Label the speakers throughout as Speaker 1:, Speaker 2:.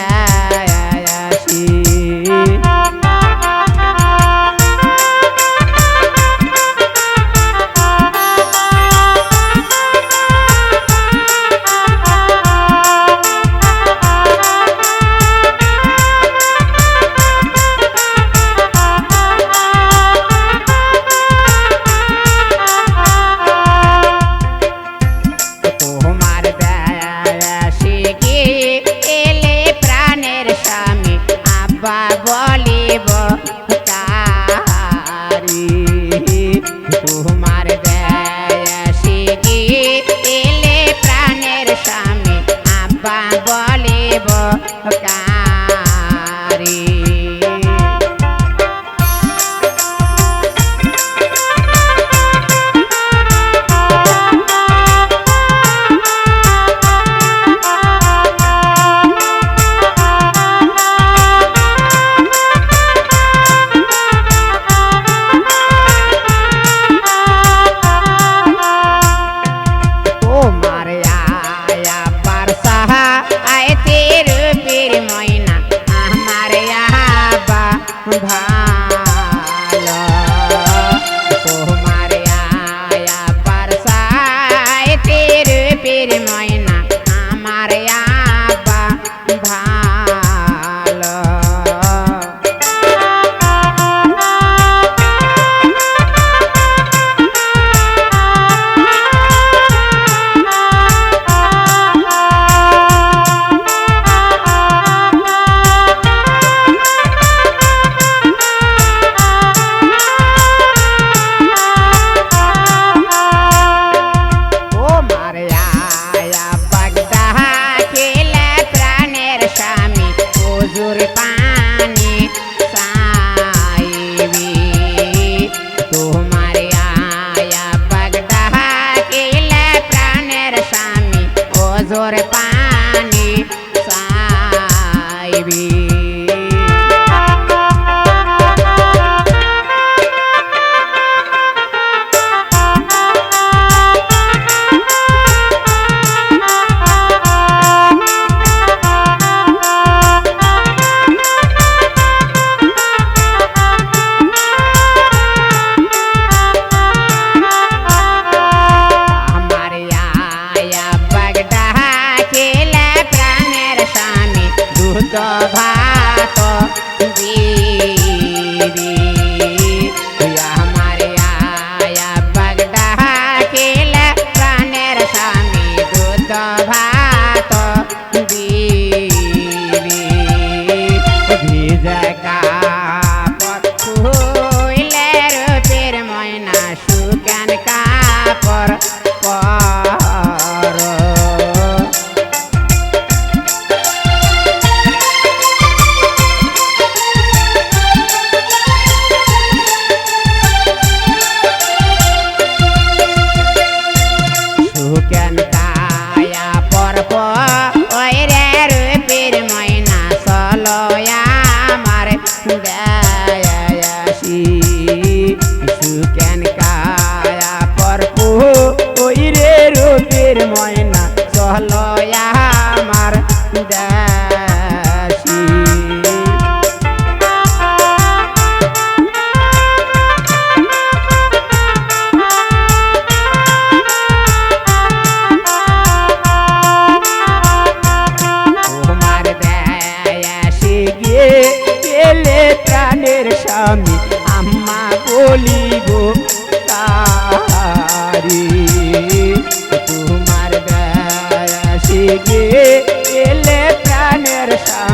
Speaker 1: olhar. Radha কেন Taya পর ওই রে রূপের ময়না সলয়া আমার দেয়াসি কিছু কেন কায়া পর ওই রে রূপের ময়না সলয়া আমার দেয় বেশি গে এলে প্রাণের স্বামী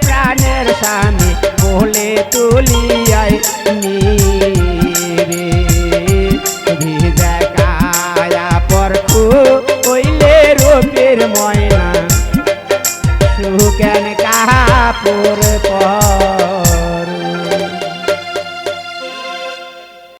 Speaker 1: প্রাণের স্বামী বলে তুলিয়াই রে ময়না। সুকেন কাপড় পর